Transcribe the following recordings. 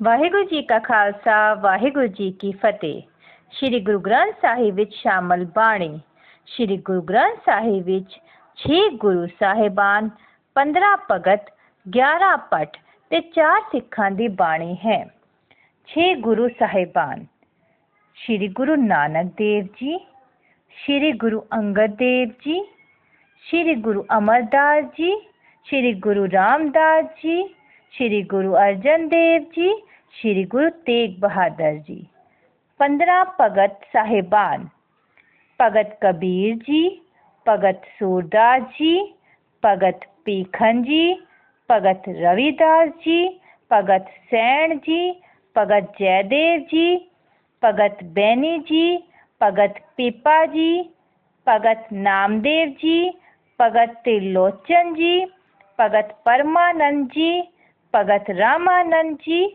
ਵਾਹਿਗੁਰੂ ਜੀ ਕਾ ਖਾਲਸਾ ਵਾਹਿਗੁਰੂ ਜੀ ਕੀ ਫਤਿਹ ਸ੍ਰੀ ਗੁਰੂ ਗ੍ਰੰਥ ਸਾਹਿਬ ਵਿੱਚ ਸ਼ਾਮਲ ਬਾਣੀ ਸ੍ਰੀ ਗੁਰੂ ਗ੍ਰੰਥ ਸਾਹਿਬ ਵਿੱਚ 6 ਗੁਰੂ ਸਾਹਿਬਾਨ 15 ਭਗਤ 11 ਪਟ ਤੇ 4 ਸਿੱਖਾਂ ਦੀ ਬਾਣੀ ਹੈ 6 ਗੁਰੂ ਸਾਹਿਬਾਨ ਸ੍ਰੀ ਗੁਰੂ ਨਾਨਕ ਦੇਵ ਜੀ ਸ੍ਰੀ ਗੁਰੂ ਅੰਗਦ ਦੇਵ ਜੀ ਸ੍ਰੀ ਗੁਰੂ ਅਮਰਦਾਸ ਜੀ ਸ੍ਰੀ ਗੁਰੂ ਰਾਮਦਾਸ ਜੀ श्री गुरु अर्जन देव जी श्री गुरु तेग बहादुर जी पंद्रह भगत साहेबान भगत कबीर जी भगत सूरदास जी भगत पीखन जी भगत रविदास जी भगत सैन जी भगत जयदेव जी भगत बैनी जी भगत पीपा जी भगत नामदेव जी भगत त्रिलोचन जी भगत परमानंद जी ਭਗਤ ਰਾਮਾਨੰਦ ਜੀ,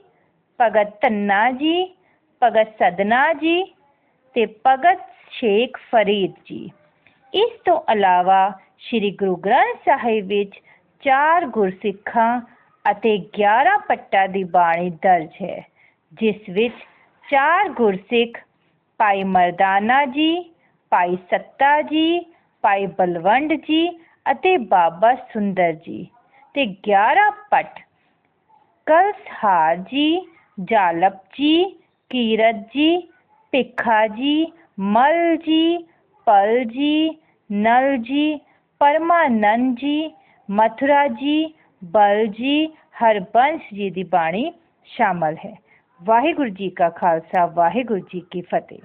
ਭਗਤ ਧੰਨਾ ਜੀ, ਭਗਤ ਸਦਨਾ ਜੀ ਤੇ ਭਗਤ ਸ਼ੇਖ ਫਰੀਦ ਜੀ। ਇਸ ਤੋਂ ਇਲਾਵਾ ਸ੍ਰੀ ਗੁਰੂ ਗ੍ਰੰਥ ਸਾਹਿਬ ਵਿੱਚ ਚਾਰ ਗੁਰਸਿੱਖਾਂ ਅਤੇ 11 ਪੱਟਾਂ ਦੀ ਬਾਣੀ ਦਰਜ ਹੈ, ਜਿਸ ਵਿੱਚ ਚਾਰ ਗੁਰਸਿੱਖ ਭਾਈ ਮਰਦਾਨਾ ਜੀ, ਭਾਈ ਸੱਤਾ ਜੀ, ਭਾਈ ਬਲਵੰਡ ਜੀ ਅਤੇ ਬਾਬਾ ਸੁੰਦਰ ਜੀ ਤੇ 11 ਪਟ कस जी जालप जी कीरत जी पिखा जी मल जी पल जी नल जी परमानंद जी मथुरा जी बल जी हरबंश जी की बाणी शामिल है। वाहेगुरु जी का खालसा, वाहेगुरु जी की फतेह।